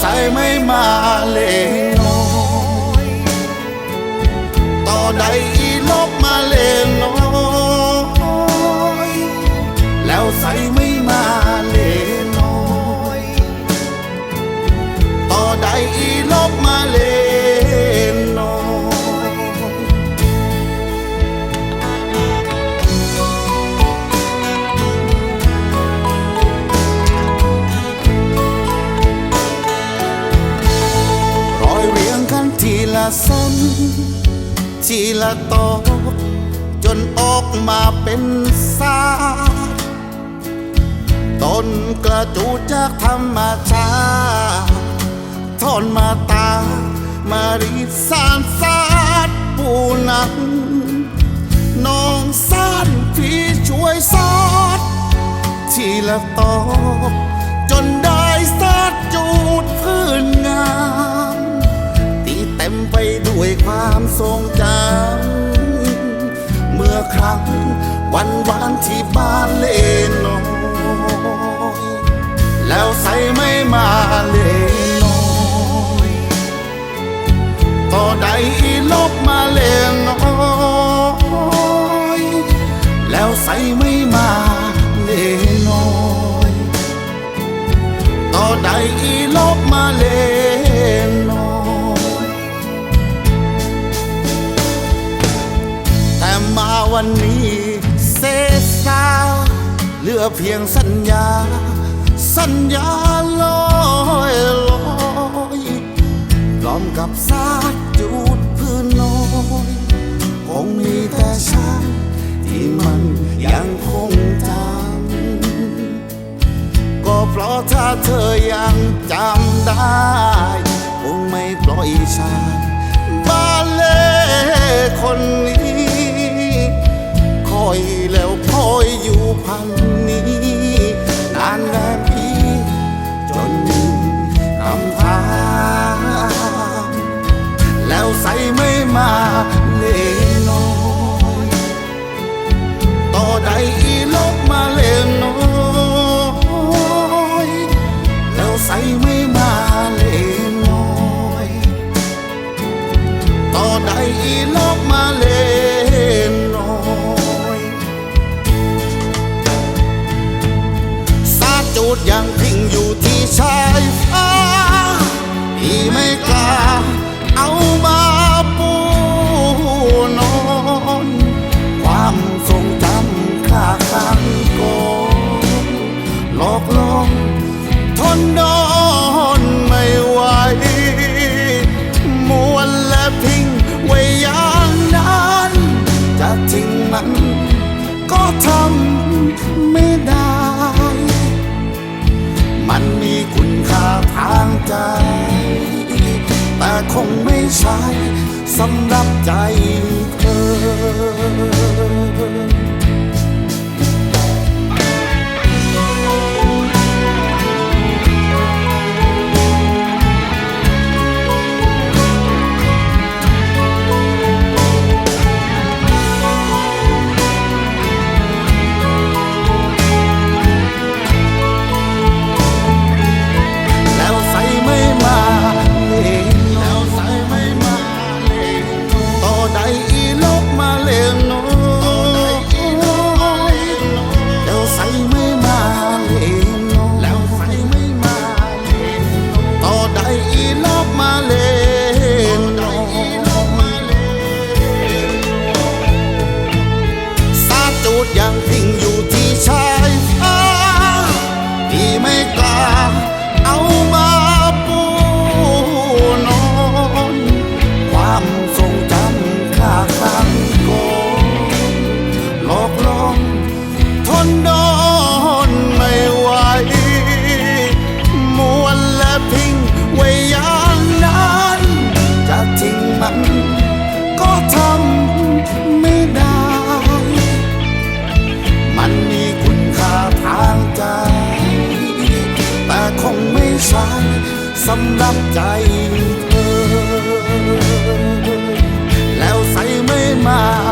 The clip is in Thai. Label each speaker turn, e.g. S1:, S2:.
S1: สายไม่มาเลยน้อยต่อใดอีลบ ละเส้น ทีละตอกจนออกมาเป็นสาต้นกระจูดจากธรรมชาติทอนมาตา มารีดสานสาดปูนังน้องสานพี่ช่วยสอดทีละตอกจนได้สาดจูดพื้นงาม ต็มไปด้วยความทรงจำเมื่อครั้งวันวานที่บ้านเล่นน้อยแล้วใส่ไม่มาเล่นน้อยต่อใดลบมาเล่นน้อยแล้วใส่ไม่มาเล่นน้อยต่อใดอีลบมาเล่ วันนี้เสสาเหลือเพียงสัญญา สัญญาลอยลอยพร้อมกับซากจูดพื้นน้อยคงมีแต่ฉันที่มันยังคงจำก็เพราะถ้าเธอยังจำได้คงไม่ปล่อยฉันบ้านเล่คนนี้ อยแล้วคอยอยู่พันนี้ นานแรมปีจนถึงคำถามแล้วใส่ไม่มาเล่น้อยต่อใดอีลบมาเล่นน้อยแล้วใส่ไม่มาเล่นน้อยต่อใดอีลบมาเล่ ดยังพิงอยู่ที่ชายฟ้าที่ไม่กล้าเอามาปูนอน ความทรงจำข้าข้างก่อนหลอกลวงทนนอนไม่ไหวมวนและทิ้งไว้อย่างนั้น จะทิ้งมันก็ทำไม่ได้ คงไม่ใช่สำหรับใจ เอามาปูนอน ความทรงจำข้าข้างก่อนหลอกลวงทนดอ จาใจเธอ แล้วใส่ไม่มา